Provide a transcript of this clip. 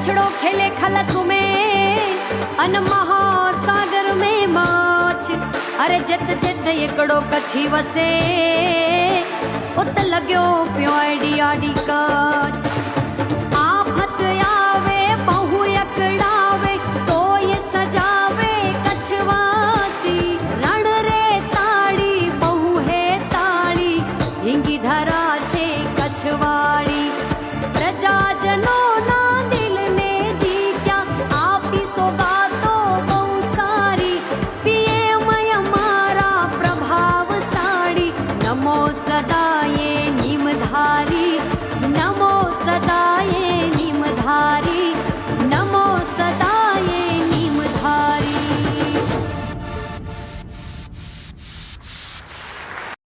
बछड़ो खेले खलक में अन महासागर में माछ। अरे जित जित एकड़ो कछी वसे। उत लॻियो पियो आईडी आडी काच। आफत आवे पहू तो धरा छे कच्छ सदा ये निमधारी नमो सदा